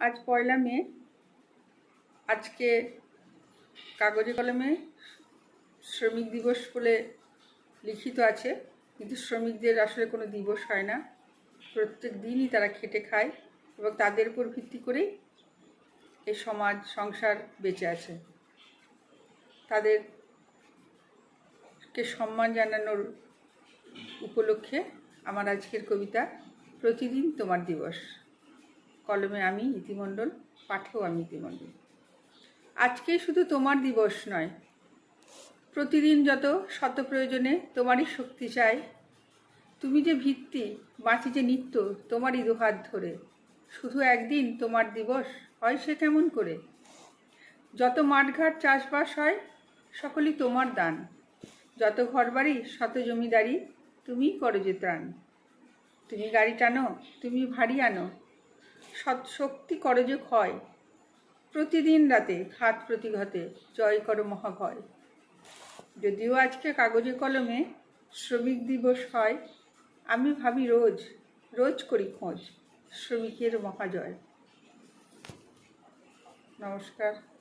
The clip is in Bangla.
আজ পয়লা মে, আজকে কাগজে কলমে শ্রমিক দিবস বলে লিখিত আছে, কিন্তু শ্রমিকদের আসলে কোনো দিবস হয় না। প্রত্যেক দিনই তারা খেটে খায় এবং তাদের উপর ভিত্তি করেই এই সমাজ, সংসার বেঁচে আছে। তাদেরকে সম্মান জানানোর উপলক্ষে আমার আজকের কবিতা, প্রতিদিন তোমার দিবস। কলমে আমি ইতিমণ্ডল, পাঠেও আমি ইতিমণ্ডল। আজকে শুধু তোমার দিবস নয়, প্রতিদিন যত শত প্রয়োজনে তোমারই শক্তি চাই। তুমি যে ভিত্তি, বাঁচি যে নিত্য, তোমারই দুহাত ধরে। শুধু একদিন তোমার দিবস হয় সে কেমন করে? যত মাঠঘাট চাষবাস হয়, সকলই তোমার দান। যত ঘরবাড়ি, শত জমিদারি, তুমিই করো যে ত্রাণ। তুমি গাড়ি টানো, তুমি ভারী আনো। শক্তি করে যে ক্ষয়। প্রতিদিন রাতে ঘাত প্রতিঘাতে জয় করো মহাভয়। যদিও আজকে কাগজে কলমে শ্রমিক দিবস হয়, আমি ভাবি রোজ রোজ করি খোঁজ শ্রমিকের মহাজয়। নমস্কার।